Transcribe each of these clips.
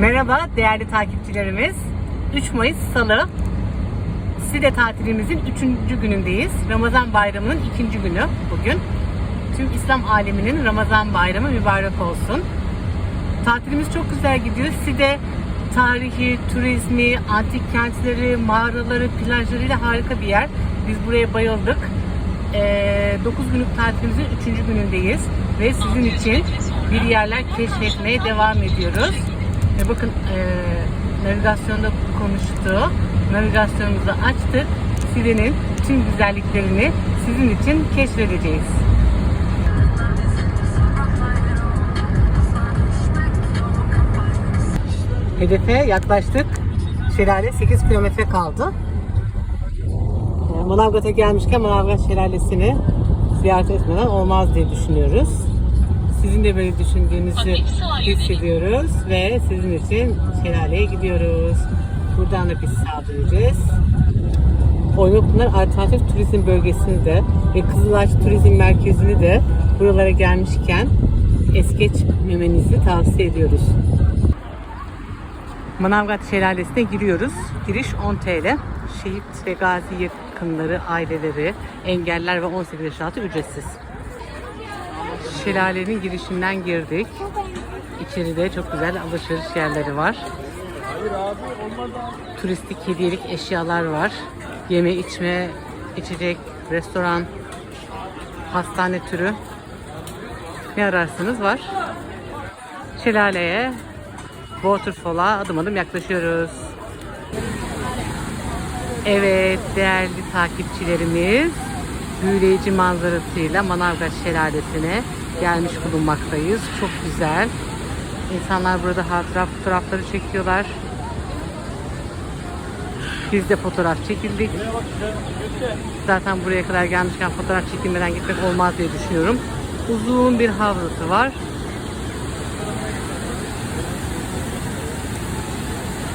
Merhaba değerli takipçilerimiz. 3 Mayıs Salı. Side tatilimizin 3. günündeyiz. Ramazan bayramının 2. günü bugün. Tüm İslam aleminin Ramazan bayramı mübarek olsun. Tatilimiz çok güzel gidiyor. Side tarihi, turizmi, antik kentleri, mağaraları, plajlarıyla harika bir yer. Biz buraya bayıldık. 9 günlük tatilimizin 3. günündeyiz ve sizin için bir yerler keşfetmeye devam ediyoruz. Ve bakın e, navigasyonda konuştu. Navigasyonumuzu açtık. Side'nin tüm güzelliklerini sizin için keşfedeceğiz. Hedefe yaklaştık. Şelale 8 kilometre kaldı. E, Manavgat'a gelmişken Manavgat Şelalesi'ni ziyaret etmeden olmaz diye düşünüyoruz. Sizin de böyle düşündüğünüzü hissediyoruz ve sizin için şelaleye gidiyoruz. Buradan da biz sağa döneceğiz. Oymakpınar Alternatif Turizm Bölgesi'ni de ve Kızılaç Turizm Merkezi'ni de buralara gelmişken es geçmemenizi tavsiye ediyoruz. Manavgat Şelalesi'ne giriyoruz. Giriş 10 TL. Şehit ve gazi yakınları, aileleri, engeller ve 18 yaş altı ücretsiz. Şelalenin girişinden girdik. İçeride çok güzel alışveriş yerleri var. Turistik hediyelik eşyalar var. Yeme içme, içecek, restoran, hastane türü. Ne ararsanız var. Şelaleye Waterfall'a adım adım yaklaşıyoruz. Evet değerli takipçilerimiz büyüleyici manzarasıyla Manavgat Şelalesi'ne gelmiş bulunmaktayız. Çok güzel. İnsanlar burada hatıra fotoğrafları çekiyorlar. Biz de fotoğraf çekildik. Zaten buraya kadar gelmişken fotoğraf çekilmeden gitmek olmaz diye düşünüyorum. Uzun bir havzası var.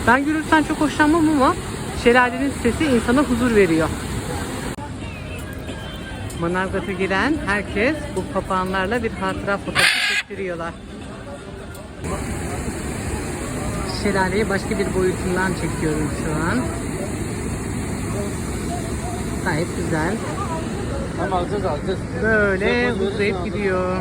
Ben gürültüden çok hoşlanmam ama şelalenin sesi insana huzur veriyor. Manavgat'a gelen herkes bu papağanlarla bir hatıra fotoğrafı çektiriyorlar. Şelaleyi başka bir boyutundan çekiyorum şu an. Gayet güzel. Tamam alacağız alacağız. Böyle uzayıp gidiyor.